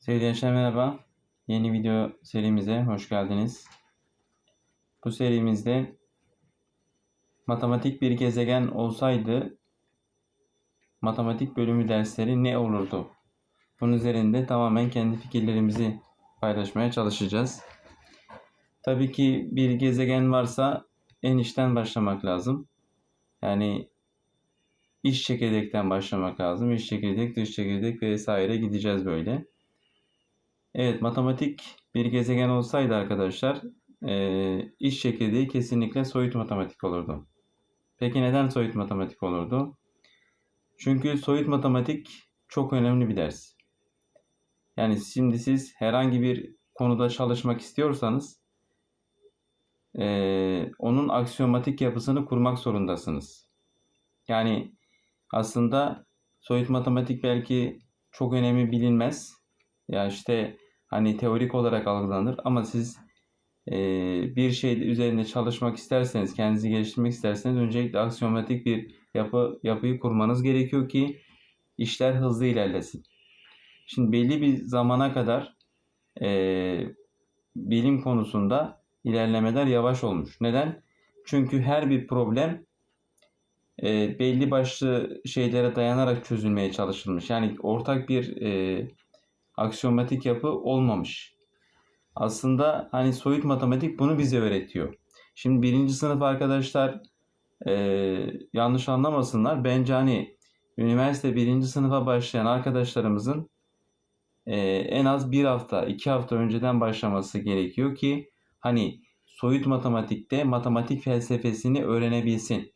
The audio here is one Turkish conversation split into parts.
Sevgili gençler merhaba. Yeni video serimize hoş geldiniz. Bu serimizde matematik bir gezegen olsaydı matematik bölümü dersleri ne olurdu? Bunun üzerinde tamamen kendi fikirlerimizi paylaşmaya çalışacağız. Tabii ki bir gezegen varsa en içten başlamak lazım. Yani iç çekirdekten başlamak lazım. İç çekirdek, dış çekirdek vesaire gideceğiz böyle. Evet, matematik bir gezegen olsaydı arkadaşlar, eee iç çekirdeği kesinlikle soyut matematik olurdu. Peki neden soyut matematik olurdu? Çünkü soyut matematik çok önemli bir ders. Yani şimdi siz herhangi bir konuda çalışmak istiyorsanız, eee, onun aksiyomatik yapısını kurmak zorundasınız. Yani aslında soyut matematik belki çok önemli bilinmez. Ya işte hani teorik olarak algılanır ama siz e, bir şey üzerinde çalışmak isterseniz, kendinizi geliştirmek isterseniz öncelikle aksiyomatik bir yapı yapıyı kurmanız gerekiyor ki işler hızlı ilerlesin. Şimdi belli bir zamana kadar e, bilim konusunda ilerlemeler yavaş olmuş. Neden? Çünkü her bir problem e, belli başlı şeylere dayanarak çözülmeye çalışılmış. Yani ortak bir e, aksiyomatik yapı olmamış. Aslında hani soyut matematik bunu bize öğretiyor. Şimdi birinci sınıf arkadaşlar e, yanlış anlamasınlar. Bence hani üniversite birinci sınıfa başlayan arkadaşlarımızın e, en az bir hafta, iki hafta önceden başlaması gerekiyor ki hani soyut matematikte matematik felsefesini öğrenebilsin.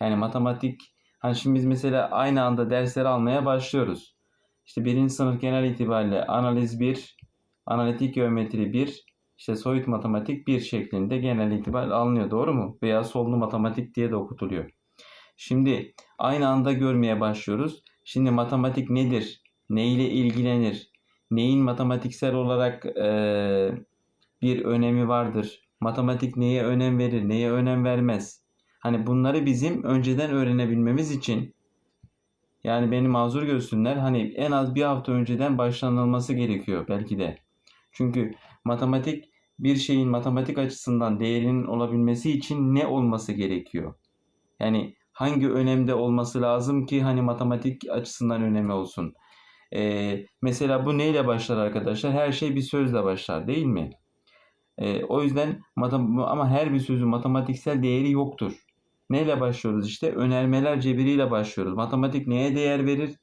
Yani matematik, hani şimdi biz mesela aynı anda dersleri almaya başlıyoruz. İşte birinci sınıf genel itibariyle analiz 1, analitik geometri 1, işte soyut matematik 1 şeklinde genel itibariyle alınıyor. Doğru mu? Veya sollu matematik diye de okutuluyor. Şimdi aynı anda görmeye başlıyoruz. Şimdi matematik nedir? Ne ile ilgilenir? Neyin matematiksel olarak e, bir önemi vardır? Matematik neye önem verir, neye önem vermez? Hani bunları bizim önceden öğrenebilmemiz için yani beni mazur görsünler. Hani en az bir hafta önceden başlanılması gerekiyor belki de. Çünkü matematik bir şeyin matematik açısından değerinin olabilmesi için ne olması gerekiyor? Yani hangi önemde olması lazım ki hani matematik açısından önemi olsun? Ee, mesela bu neyle başlar arkadaşlar? Her şey bir sözle başlar değil mi? Ee, o yüzden ama her bir sözün matematiksel değeri yoktur. Neyle başlıyoruz işte? Önermeler cebiriyle başlıyoruz. Matematik neye değer verir?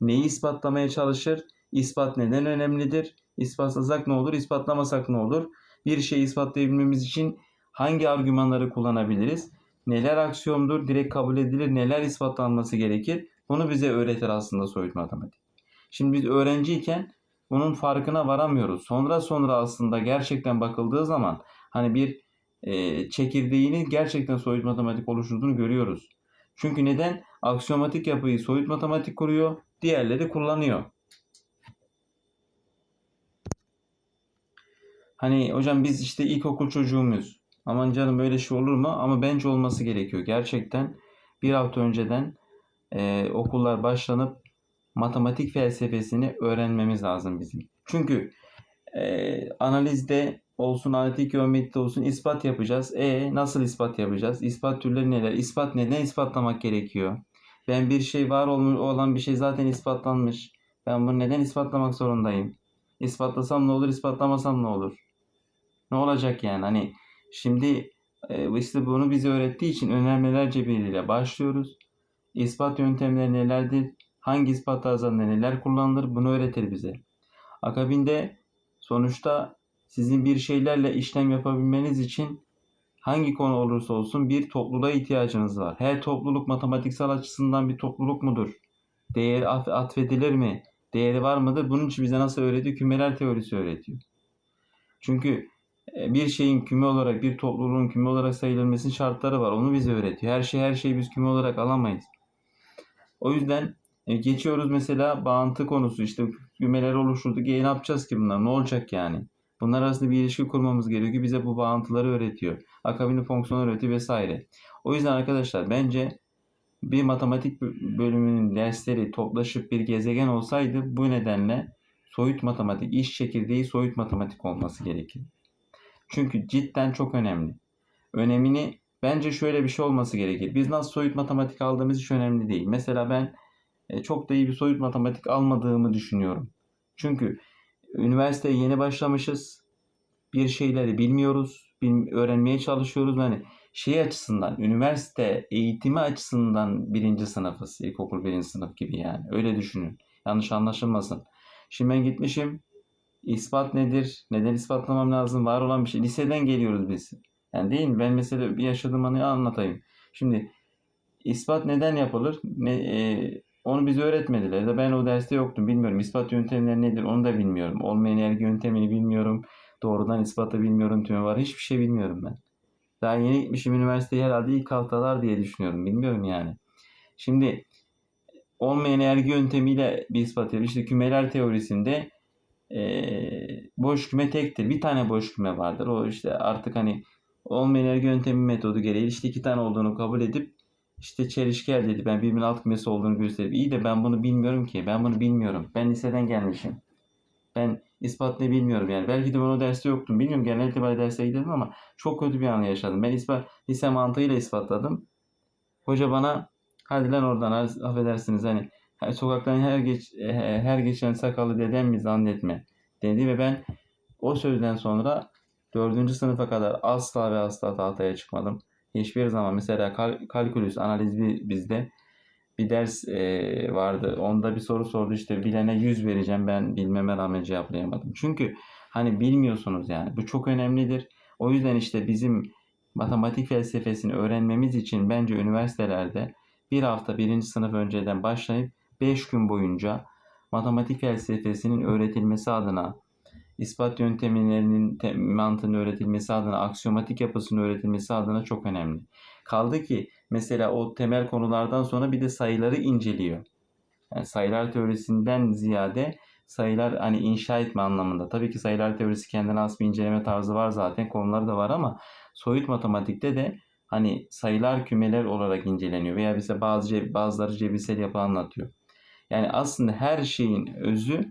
Neyi ispatlamaya çalışır? İspat neden önemlidir? İspatlasak ne olur? İspatlamasak ne olur? Bir şeyi ispatlayabilmemiz için hangi argümanları kullanabiliriz? Neler aksiyondur, direkt kabul edilir, neler ispatlanması gerekir? Bunu bize öğretir aslında soyut matematik. Şimdi biz öğrenciyken bunun farkına varamıyoruz. Sonra sonra aslında gerçekten bakıldığı zaman hani bir e, çekirdeğini gerçekten soyut matematik oluşturduğunu görüyoruz. Çünkü neden? Aksiyomatik yapıyı soyut matematik kuruyor, diğerleri kullanıyor. Hani hocam biz işte ilkokul çocuğumuz. Aman canım böyle şey olur mu? Ama bence olması gerekiyor. Gerçekten bir hafta önceden e, okullar başlanıp matematik felsefesini öğrenmemiz lazım bizim. Çünkü e, analizde olsun, analitik geometride olsun ispat yapacağız. E nasıl ispat yapacağız? İspat türleri neler? İspat neden ispatlamak gerekiyor? Ben bir şey var olan bir şey zaten ispatlanmış. Ben bunu neden ispatlamak zorundayım? İspatlasam ne olur, ispatlamasam ne olur? Ne olacak yani? Hani şimdi e, işte bunu bize öğrettiği için önermeler cebiriyle başlıyoruz. İspat yöntemleri nelerdir? Hangi ispat tarzlarında neler kullanılır? Bunu öğretir bize. Akabinde sonuçta sizin bir şeylerle işlem yapabilmeniz için hangi konu olursa olsun bir topluluğa ihtiyacınız var. Her topluluk matematiksel açısından bir topluluk mudur? Değeri atfedilir mi? Değeri var mıdır? Bunun için bize nasıl öğretiyor? Kümeler teorisi öğretiyor. Çünkü e, bir şeyin küme olarak, bir topluluğun küme olarak sayılmasının şartları var. Onu bize öğretiyor. Her şey her şeyi biz küme olarak alamayız. O yüzden e, geçiyoruz mesela bağıntı konusu. İşte kümeler oluşturduk. E ne yapacağız ki bunlar? Ne olacak yani? Bunlar arasında bir ilişki kurmamız gerekiyor. Bize bu bağıntıları öğretiyor. Akabinde fonksiyon öğretiyor vesaire. O yüzden arkadaşlar bence bir matematik bölümünün dersleri toplaşıp bir gezegen olsaydı bu nedenle soyut matematik, iş çekirdeği soyut matematik olması gerekir. Çünkü cidden çok önemli. Önemini bence şöyle bir şey olması gerekir. Biz nasıl soyut matematik aldığımız hiç önemli değil. Mesela ben e, çok da iyi bir soyut matematik almadığımı düşünüyorum. Çünkü üniversiteye yeni başlamışız. Bir şeyleri bilmiyoruz. bil- öğrenmeye çalışıyoruz. Yani şey açısından, üniversite eğitimi açısından birinci sınıfız. İlkokul birinci sınıf gibi yani. Öyle düşünün. Yanlış anlaşılmasın. Şimdi ben gitmişim. İspat nedir? Neden ispatlamam lazım? Var olan bir şey. Liseden geliyoruz biz. Yani değil mi? Ben mesela bir yaşadığım anıyı anlatayım. Şimdi ispat neden yapılır? Ne, e, onu bize öğretmediler. Da ben o derste yoktum. Bilmiyorum. İspat yöntemleri nedir? Onu da bilmiyorum. Olmayan ergi yöntemini bilmiyorum. Doğrudan ispatı bilmiyorum. Tümü var. Hiçbir şey bilmiyorum ben. Daha yeni gitmişim üniversiteye herhalde ilk haftalar diye düşünüyorum. Bilmiyorum yani. Şimdi olmayan ergi yöntemiyle bir ispat yapıyor. İşte kümeler teorisinde eee, boş küme tektir. Bir tane boş küme vardır. O işte artık hani olmayan ergi yöntemi metodu gereği işte iki tane olduğunu kabul edip işte çelişki elde edip ben birbirinin alt kümesi olduğunu gösterip iyi de ben bunu bilmiyorum ki. Ben bunu bilmiyorum. Ben liseden gelmişim. Ben ispat ne bilmiyorum yani. Belki de ben o derste yoktum. Bilmiyorum genel itibariyle derse gidelim ama çok kötü bir anı yaşadım. Ben ispat, lise mantığıyla ispatladım. Hoca bana hadi lan oradan affedersiniz hani sokaktan her geç her geçen sakallı dedem mi zannetme dedi ve ben o sözden sonra dördüncü sınıfa kadar asla ve asla tahtaya çıkmadım. Hiçbir zaman mesela kal- kalkülüs analizi bizde bir ders e, vardı. Onda bir soru sordu işte bilene 100 vereceğim ben bilmeme rağmen cevaplayamadım. Çünkü hani bilmiyorsunuz yani bu çok önemlidir. O yüzden işte bizim matematik felsefesini öğrenmemiz için bence üniversitelerde bir hafta birinci sınıf önceden başlayıp 5 gün boyunca matematik felsefesinin öğretilmesi adına ispat yöntemlerinin te- mantığını öğretilmesi adına, aksiyomatik yapısının öğretilmesi adına çok önemli. Kaldı ki mesela o temel konulardan sonra bir de sayıları inceliyor. Yani sayılar teorisinden ziyade sayılar hani inşa etme anlamında. Tabii ki sayılar teorisi kendine has bir inceleme tarzı var zaten. Konuları da var ama soyut matematikte de hani sayılar kümeler olarak inceleniyor veya bize bazı bazıları cebirsel yapı anlatıyor. Yani aslında her şeyin özü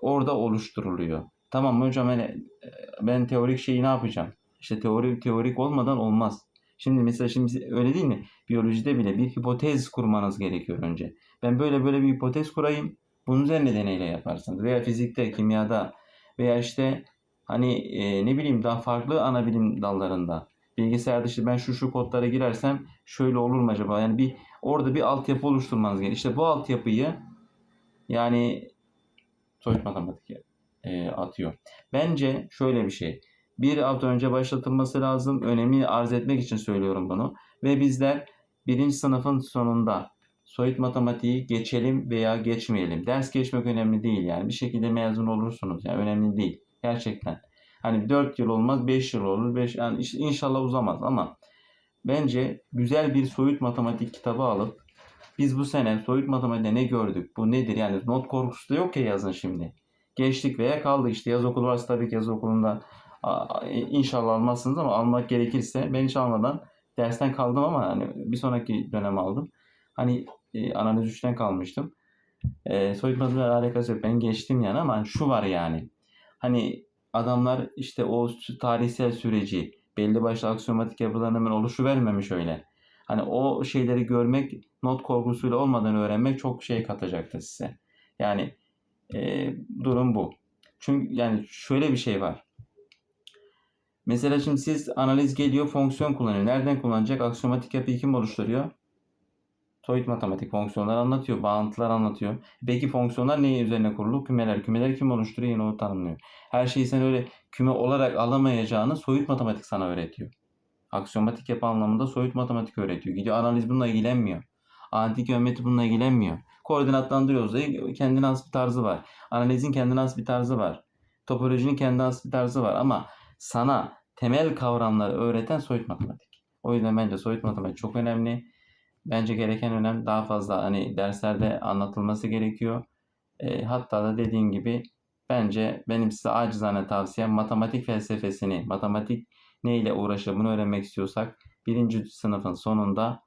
orada oluşturuluyor. Tamam hocam hani e, ben teorik şeyi ne yapacağım? İşte teorik teorik olmadan olmaz. Şimdi mesela şimdi öyle değil mi? Biyolojide bile bir hipotez kurmanız gerekiyor önce. Ben böyle böyle bir hipotez kurayım. Bunun üzerine deneyle yaparsınız. Veya fizikte, kimyada veya işte hani e, ne bileyim daha farklı ana bilim dallarında. Bilgisayarda işte ben şu şu kodlara girersem şöyle olur mu acaba? Yani bir orada bir altyapı oluşturmanız gerekiyor. İşte bu altyapıyı yani soyut matematik e, atıyor. Bence şöyle bir şey. Bir hafta önce başlatılması lazım. Önemli arz etmek için söylüyorum bunu. Ve bizler birinci sınıfın sonunda soyut matematiği geçelim veya geçmeyelim. Ders geçmek önemli değil yani. Bir şekilde mezun olursunuz. Yani önemli değil. Gerçekten. Hani 4 yıl olmaz 5 yıl olur. 5 yani inşallah uzamaz ama bence güzel bir soyut matematik kitabı alıp biz bu sene soyut matematikte ne gördük? Bu nedir? Yani not korkusu da yok ya yazın şimdi. Geçtik veya kaldık işte yaz okulu varsa tabii ki yaz okulunda inşallah almazsınız ama almak gerekirse ben hiç almadan dersten kaldım ama hani bir sonraki dönem aldım. Hani e, analiz 3'ten kalmıştım. E, soyut matematikle alakası yok. Ben geçtim yani ama şu var yani. Hani adamlar işte o tarihsel süreci belli başlı aksiyomatik yapıların hemen oluşuvermemiş öyle. Hani o şeyleri görmek not korkusuyla olmadan öğrenmek çok şey katacaktır size. Yani e, durum bu. Çünkü yani şöyle bir şey var. Mesela şimdi siz analiz geliyor fonksiyon kullanıyor. Nereden kullanacak? Aksiyomatik yapıyı kim oluşturuyor? Soyut matematik fonksiyonlar anlatıyor. Bağıntılar anlatıyor. Peki fonksiyonlar neye üzerine kurulu? Kümeler. Kümeler kim oluşturuyor? Yine o tanımlıyor. Her şeyi sen öyle küme olarak alamayacağını soyut matematik sana öğretiyor. Aksiyomatik yapı anlamında soyut matematik öğretiyor. Gidiyor analiz bununla ilgilenmiyor. Antik geometri bununla ilgilenmiyor. Koordinatlandırıyoruz da kendine has bir tarzı var. Analizin kendine has bir tarzı var. Topolojinin kendine has bir tarzı var ama sana temel kavramları öğreten soyut matematik. O yüzden bence soyut matematik çok önemli. Bence gereken önem daha fazla hani derslerde anlatılması gerekiyor. E, hatta da dediğim gibi bence benim size acizane tavsiyem matematik felsefesini, matematik ne ile uğraşır bunu öğrenmek istiyorsak birinci sınıfın sonunda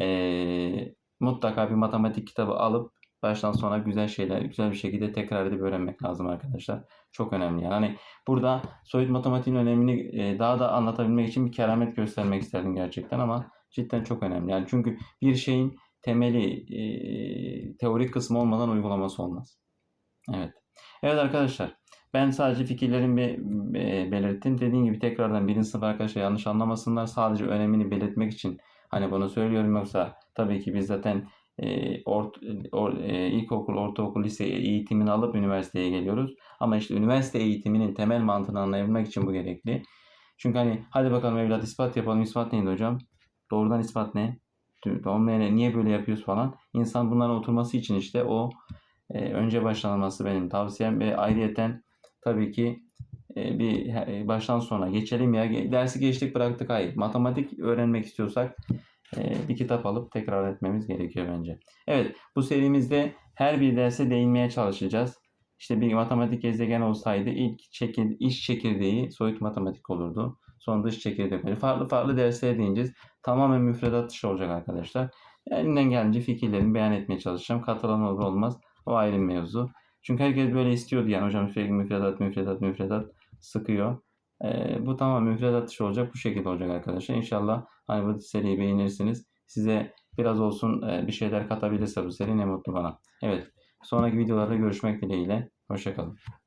e, mutlaka bir matematik kitabı alıp baştan sona güzel şeyler, güzel bir şekilde tekrar edip öğrenmek lazım arkadaşlar. Çok önemli yani. Hani burada soyut matematiğin önemini e, daha da anlatabilmek için bir keramet göstermek isterdim gerçekten ama cidden çok önemli. Yani çünkü bir şeyin temeli, e, teorik kısmı olmadan uygulaması olmaz. Evet. Evet arkadaşlar. Ben sadece fikirlerimi e, belirttim. Dediğim gibi tekrardan birinci sınıf arkadaşlar yanlış anlamasınlar. Sadece önemini belirtmek için hani bunu söylüyorum yoksa tabii ki biz zaten e, ort, or, e, ilkokul, ortaokul, lise eğitimini alıp üniversiteye geliyoruz. Ama işte üniversite eğitiminin temel mantığını anlayabilmek için bu gerekli. Çünkü hani hadi bakalım evlat ispat yapalım. İspat neydi hocam? Doğrudan ispat ne? Olmayana niye böyle yapıyoruz falan. İnsan bunların oturması için işte o e, önce başlanması benim tavsiyem ve ayrıyeten tabii ki e, bir e, baştan sona geçelim ya dersi geçtik bıraktık hayır matematik öğrenmek istiyorsak e, bir kitap alıp tekrar etmemiz gerekiyor bence. Evet bu serimizde her bir derse değinmeye çalışacağız. İşte bir matematik gezegen olsaydı ilk çekir, iş çekirdeği soyut matematik olurdu. Sonra dış çekirdek olurdu. Farklı farklı derslere değineceğiz. Tamamen müfredat dışı olacak arkadaşlar. Elimden gelince fikirlerimi beyan etmeye çalışacağım. Katılan olur olmaz. O ayrı mevzu. Çünkü herkes böyle istiyordu yani hocam sürekli müfredat müfredat müfredat sıkıyor. Ee, bu tamam müfredat dışı olacak bu şekilde olacak arkadaşlar. İnşallah hani bu seriyi beğenirsiniz. Size biraz olsun e, bir şeyler katabilirse bu seri ne mutlu bana. Evet sonraki videolarda görüşmek dileğiyle. Hoşçakalın.